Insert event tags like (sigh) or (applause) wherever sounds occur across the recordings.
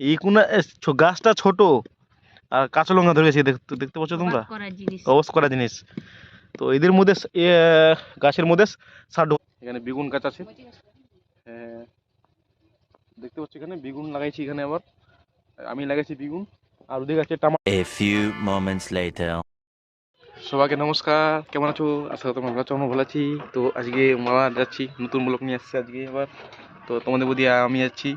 এই কোনা এ, গাছটা ছোট আর কাঁচা লঙ্কা ধরে গেছে দেখতে দেখতে পাচ্ছ তোমরা? অবাক করা জিনিস। তো এদের মধ্যে গাছের মধ্যে সার এখানে বেগুন গাছ আছে। হ্যাঁ, দেখতে পাচ্ছ এখানে বেগুন লাগাইছি এখানে আবার। আমি লাগাইছি বেগুন আর ওদিকে আছে টামা A few moments later. সবাইকে নমস্কার। কেমন আছো? আশা করি তোমরা ভালো আছো আমরা ভালো আছি। তো আজকে মারা যাচ্ছি নতুন ব্লক নিয়ে আসছে আজকে এবার। তো তোমাদের বদি আমি যাচ্ছি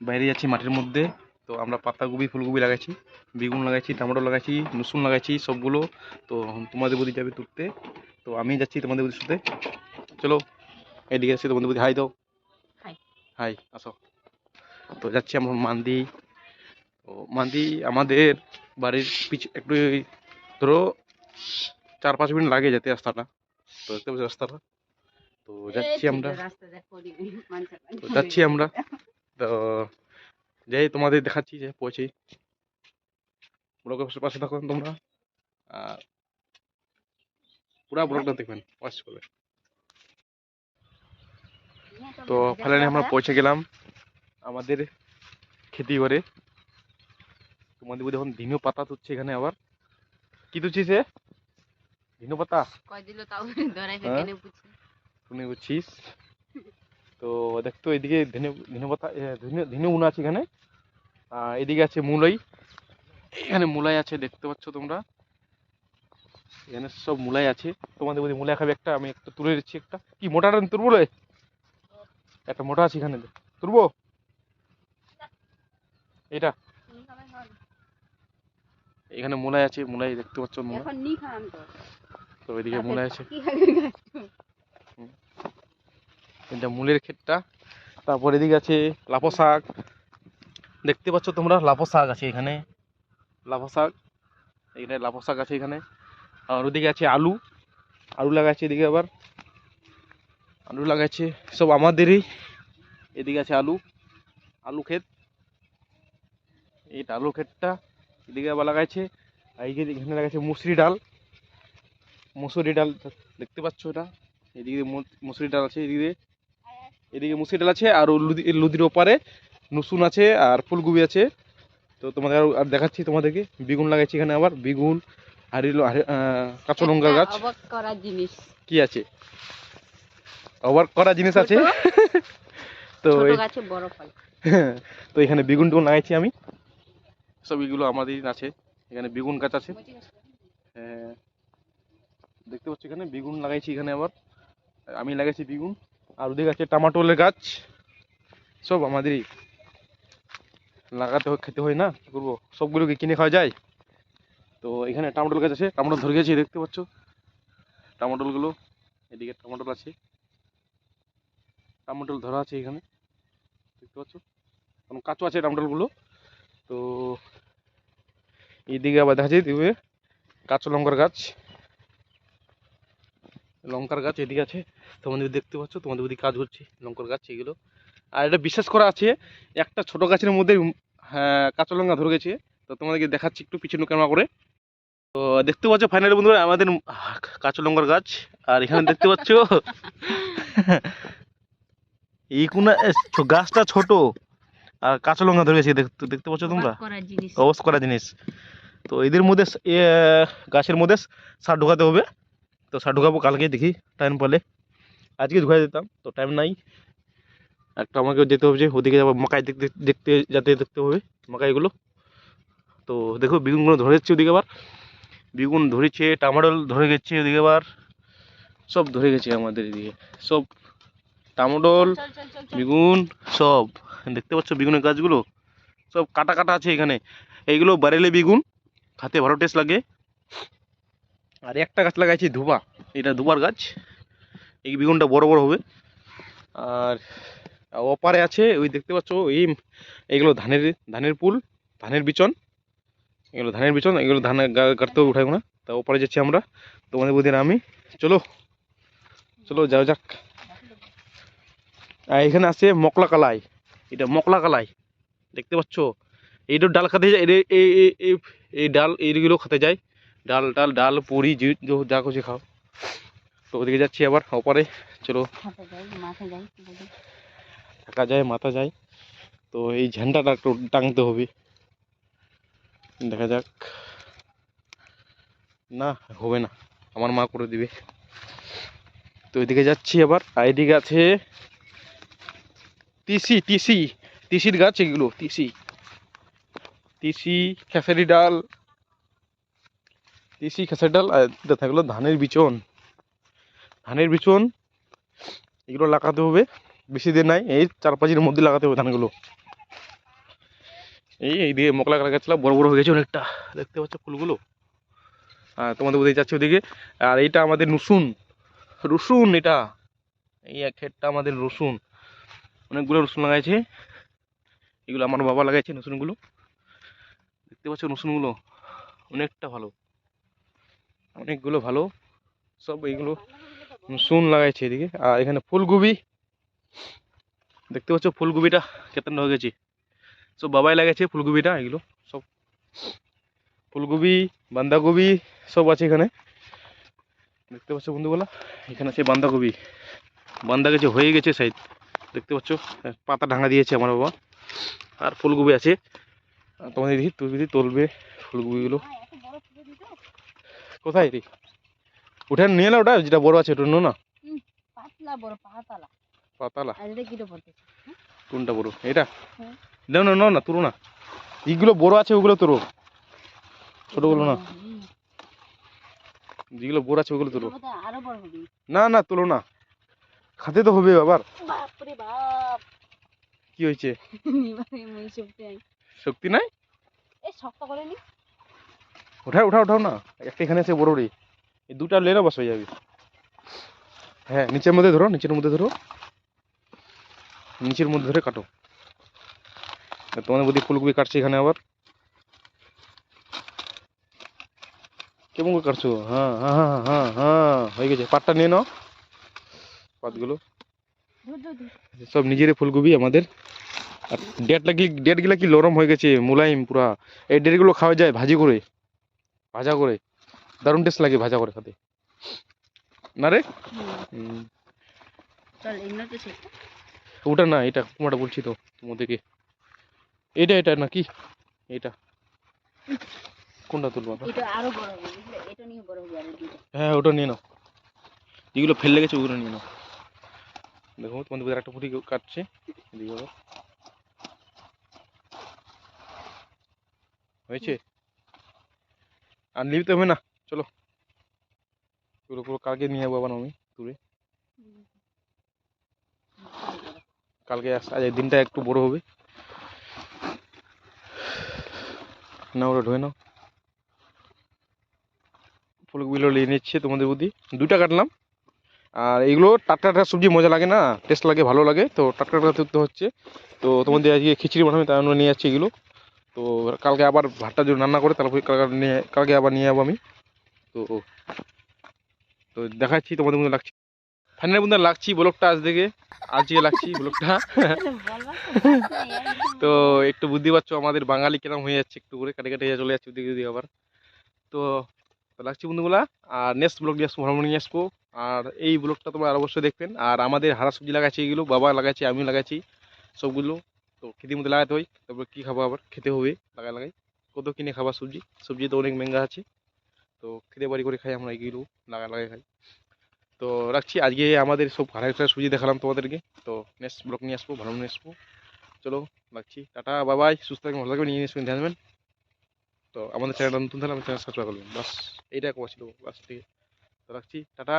বাইরে যাচ্ছি মাঠের মধ্যে। তো আমরা পাতাকপি ফুলকপি লাগাইছি বেগুন লাগাইছি টমেটো লাগাইছি রসুন লাগাইছি সবগুলো। তো তোমাদের বদি যাবে তুলতে। তো আমি যাচ্ছি তোমাদের বদির সাথে। চলো এদিকে আসছি তোমাদের বদি হাই দাও। হাই। হাই আসো। তো যাচ্ছি আমরা মান্দি। তো মান্দি আমাদের বাড়ির পিছু একটু ধরো চার পাঁচ মিনিট লাগে যেতে রাস্তাটা। তো দেখতে পাচ্ছি রাস্তাটা? তো যাচ্ছি আমরা। তো যাচ্ছি আমরা। তো যাই তোমাদের দেখাচ্ছি যে পৌঁছে। ব্লগের পাশে থাকুন তোমরা। আর পুরা ব্লগটা দেখবেন ওয়াচ করে তো ফাইনালি আমরা পৌঁছে গেলাম আমাদের খেতি করে তোমাদের বোধ এখন ধীনু পাতা তুলছে এখানে আবার। কি তুলছিস সে ধীনু পাতা? কয় দিল তাও ধরাই হ্যাঁ? কেন শুনে বুঝছিস? তো দেখতো এদিকে ধনে ধনে পাতা এ, ধনে ধনে উনা আছে এখানে? আর এদিকে আছে মুলাই। এখানে মুলাই আছে দেখতে পাচ্ছ তোমরা? এখানে সব মুলাই আছে। তোমাদের বলি মুলাই খাবে একটা আমি একটা তুলে দিচ্ছি একটা। কি মোটাটা তুলবো রে? একটা মোটা আছে এখানে তুলবো এটা? এখানে মুলাই আছে মুলাই দেখতে পাচ্ছ তো। এদিকে মুলাই আছে? এটা মূলের ক্ষেতটা। তারপর এদিকে আছে লাফো শাক। দেখতে পাচ্ছ তোমরা, লাফো শাক আছে এখানে। লাফো শাক, এখানে লাফো শাক আছে এখানে। আর ওদিকে আছে আলু। আলু লাগাচ্ছে এদিকে আবার। আলু লাগাচ্ছে সব আমাদেরই। এদিকে আছে আলু আলু ক্ষেত। এইটা আলু ক্ষেতটা এদিকে আবার লাগাইছে। আর এখানে লাগাইছে মুসুরি ডাল। মুসুরি ডাল দেখতে পাচ্ছ এটা। এদিকে মুসুরি ডাল আছে এদিকে। এদিকে মুসুরি ডাল আছে আর লুদির ওপারে নুসুন আছে আর ফুলকপি আছে। তো তোমাদের আর- দেখাচ্ছি তোমাদেরকে। বেগুন লাগাইছি এখানে আবার। বেগুন হারিল কাঁচা লঙ্কা গাছ। জিনিস। কি আছে? অবাক করা জিনিস আছে। (laughs) তো (laughs) তো এখানে বেগুন টেগুন লাগাইছি আমি। সব এগুলো আমাদের আছে। এখানে বেগুন গাছ আছে। হ্যাঁ, দেখতে পাচ্ছি এখানে বেগুন লাগাইছি এখানে আবার। আমি লাগাইছি বেগুন, আর ওদিকে আছে টমাটোলের গাছ। সব আমাদেরই। লাগাতে খেতে হয় না, কি করব? সবগুলোকে কিনে খাওয়া যায়। তো এখানে টমাটোল গাছ আছে টমাটোল ধরে গেছে, দেখতে পাচ্ছ? টমাটোলগুলো এদিকে টমাটোল আছে। টমাটোল ধরা আছে এখানে, দেখতে পাচ্ছ? এখন কাঁচু আছে টমাটোলগুলো তো এইদিকে আবার দেখা যায় কাঁচা লঙ্কার গাছ। লঙ্কার গাছ এদিকে আছে। তোমাদের দেখতে পাচ্ছ তোমাদের ওদিকে কাজ হচ্ছে লঙ্কার গাছ এগুলো। আর এটা বিশ্বাস করা আছে একটা ছোট গাছের মধ্যে হ্যাঁ, কাঁচা লঙ্কা ধরে গেছে। তো তোমাদেরকে দেখাচ্ছি একটু পিছনে ক্যামেরা করে। তো দেখতে পাচ্ছ ফাইনালি বন্ধুরা আমাদের কাঁচা লঙ্কার গাছ আর এখানে দেখতে পাচ্ছ এই কোনা গাছটা ছোট আর কাঁচা লঙ্কা ধরে গেছে দেখতে পাচ্ছ তোমরা? অবাক করা জিনিস। অবস করা জিনিস। তো এদের মধ্যে গাছের মধ্যে সার ঢোকাতে হবে। তো সার ঢোকাবো কালকে দেখি টাইম পেলে আজকে ঢুকাই দিতাম তো টাইম নাই একটা আমাকে যেতে হবে যে ওদিকে যাব মাকাই দেখতে দেখতে যাতে দেখতে হবে মাকাইগুলো তো দেখো বেগুনগুলো ধরে যাচ্ছে ওদিকে আবার বেগুন ধরেছে টামাটোল ধরে গেছে ওদিকে আবার সব ধরে গেছে আমাদের এদিকে সব টামাটোল বেগুন সব দেখতে পাচ্ছ বেগুনের গাছগুলো সব কাটা কাটা আছে এখানে এইগুলো বারেলে বেগুন খাতে ভালো টেস্ট লাগে আর একটা গাছ লাগাইছি ধুবা। এটা ধুবার গাছ। এই বেগুনটা বড় বড় হবে। আর ওপারে আছে, ওই দেখতে পাচ্ছ, এই এগুলো ধানের ধানের পুল, ধানের বিচন। এগুলো ধানের বিচন, এগুলো ধান কাটতে উঠাই না। তা ওপারে যাচ্ছি আমরা, তোমাদের বুঝি আমি। চলো চলো, যাও যাক। আর এখানে আছে মকলা কালাই। এটা মকলা কালাই। দেখতে পাচ্ছ? এইটা ডাল খেতে যায় এই ডাল এইগুলো খেতে যায়। ডাল ডাল ডাল পুরি যা খুশি খাও। তো ওদিকে যাচ্ছি আবার ওপারে চলো। থাকা যায় মাথা যায়। তো এই ঝান্ডাটা একটু টাঙতে হবে। দেখা যাক। না হবে না। আমার মা করে দিবে। তো এদিকে যাচ্ছি আবার। আইডি গাছে তিসি তিসি তিসির গাছ এগুলো তিসি। তিসি খেসারি ডাল। তিসি খেসারি ডাল, আর থাকল ধানের বিচন। ধানের বিচন, এগুলো লাগাতে হবে, বেশি দিন নাই, এই চার পাঁচ দিনের মধ্যে লাগাতে হবে ধানগুলো। এই এই দিকে মকলা গাছগুলো বড় বড় হয়ে গেছে অনেকটা, দেখতে পাচ্ছ ফুলগুলো? আর তোমাদের বোধহয় যাচ্ছে ওদিকে। আর এইটা আমাদের রসুন রসুন এটা। এই এক ক্ষেতটা আমাদের রসুন। অনেকগুলো রসুন লাগাইছে। এগুলো আমার বাবা লাগাইছে রসুনগুলো। দেখতে পাচ্ছ রসুনগুলো? অনেকটা ভালো। অনেকগুলো ভালো। সব এইগুলো সুন লাগাইছে এদিকে। আর এখানে ফুলকপি। দেখতে পাচ্ছ ফুলকপিটা কেতন হয়ে গেছে। সব বাবাই লাগাইছে ফুলকপিটা, এগুলো সব। ফুলকপি, বাঁধাকপি সব আছে এখানে। দেখতে পাচ্ছ বন্ধুগুলা, এখানে আছে বাঁধাকপি। বাঁধা গেছে, হয়ে গেছে সাইড দেখতে পাচ্ছ পাতা ঢাঙা দিয়েছে আমার বাবা। আর ফুলকপি আছে। তোমাদের তুমি যদি তুলবে ফুলকপিগুলো। কোথায় রে? উঠে নিয়ে না ওটা যেটা বড় আছে ওটা নো না? পাতলা বড় পাতালা। পাতালা? আর এটা কিটো পড়তেছে কোনটা বড়? এটা? হ্যাঁ। না না না না তোর না। এইগুলো বড় আছে ওগুলো তোর ছোটগুলো না। যেগুলো বড় আছে ওগুলো হবে। না না তোলো না। খাতে তো হবে বাপ। কি হয়েছে? (laughs) শক্তি নাই। শক্তি নাই? এ শক্ত করে নি। ওঠা ওঠা ওঠাও না। একটা এখানে আছে বড় রে এই দুটা লেনা বাস হয়ে যাবে। হ্যাঁ নিচের মধ্যে ধরো নিচের মধ্যে ধরো। নিচের মধ্যে ধরে কাটো। তোমাদের বদি ফুলকপি কাটছে এখানে আবার। কেমন করে কাটছো? হ্যাঁ হ্যাঁ হ্যাঁ হ্যাঁ হ্যাঁ হয়ে গেছে। পাটটা নিয়ে নাও। পাতগুলো সব নিজেরই ফুলকপি আমাদের। আর ডেট লাগি ডেটগুলো কি নরম হয়ে গেছে মোলায়েম পুরা। এই ডেটগুলো খাওয়া যায় ভাজি করে। ভাজা করে দারুণ টেস্ট লাগে ভাজা করে খেতে। না রে? ওটা না এটা কোনটা বলছি তো তোমাদেরকে এটা এটা নাকি এটা। কোনটা তুলবো এটা আরও বড় হবে এটা নিয়ে বড় হবে হ্যাঁ ওটা নিয়ে নাও। যেগুলো ফেলে গেছে ওগুলো নিয়ে নাও। দেখো তোমাদের একটা ফুটি কাটছে। হয়েছে? আর নিতে হবে না, চলো। পুরো পুরো কালকে নিয়ে যাব আবার আমি তুলে কালকে আস আজ দিনটা একটু বড় হবে। না ওটা ধুয়ে নাও। ফুলগুলো নিয়ে নিচ্ছে তোমাদের বুদ্ধি। দুইটা কাটলাম। আর এগুলো টাটকা টাটকা সবজি মজা লাগে না টেস্ট লাগে, ভালো লাগে। তো টাটকা টাটকা হচ্ছে। তো তোমাদের আজকে খিচড়ি বানাবে জন্য নিয়ে যাচ্ছি এগুলো। তো কালকে আবার ভাতটা যদি রান্না করে তারপরে কালকে নিয়ে কালকে আবার নিয়ে যাব আমি। তো তো দেখাচ্ছি তোমাদের মধ্যে লাগছি। ফাইনাল বন্ধু লাগছি ব্লগটা আজ থেকে। আজকে লাগছি ব্লগটা। (laughs) তো একটু বুদ্ধি পাচ্ছ আমাদের বাঙালি কিরম হয়ে যাচ্ছে একটু করে কাটে কাটে চলে যাচ্ছে ওদিকে ওদিকে আবার। তো তো লাগছি বন্ধুগুলা আর নেক্সট ব্লগ নিয়ে আসব ভ্রমণ নিয়ে আসব। আর এই ব্লগটা তোমরা অবশ্যই দেখবেন। আর আমাদের হারা সবজি লাগাচ্ছি এগুলো বাবা লাগাচ্ছি আমি লাগাচ্ছি সবগুলো। তো খেতের মধ্যে লাগাতে হয়। তারপর কী খাব আবার? খেতে হবে, লাগাই লাগাই। কত কিনে খাবার সবজি? সবজি তো অনেক মেঙ্গা আছে। তো খেতে বাড়ি করে খাই, আমরা এগুলো লাগাই লাগাই খাই। তো রাখছি, আজকে আমাদের সব একটা সবজি দেখালাম তোমাদেরকে। তো নেক্সট ব্লক নিয়ে আসব, ভালো নিয়ে আসব। চলো, রাখছি, টাটা বাবাই সুস্থ থাকবেন, ভালো থাকবেন, নিয়ে নিয়ে ধ্যান দেবেন তো আমাদের চ্যানেলটা নতুন থাকলে আমাদের চ্যানেল সাবস্ক্রাইব করবেন। বাস, এইটা কথা ছিল বাস থেকে। তো রাখছি, টাটা।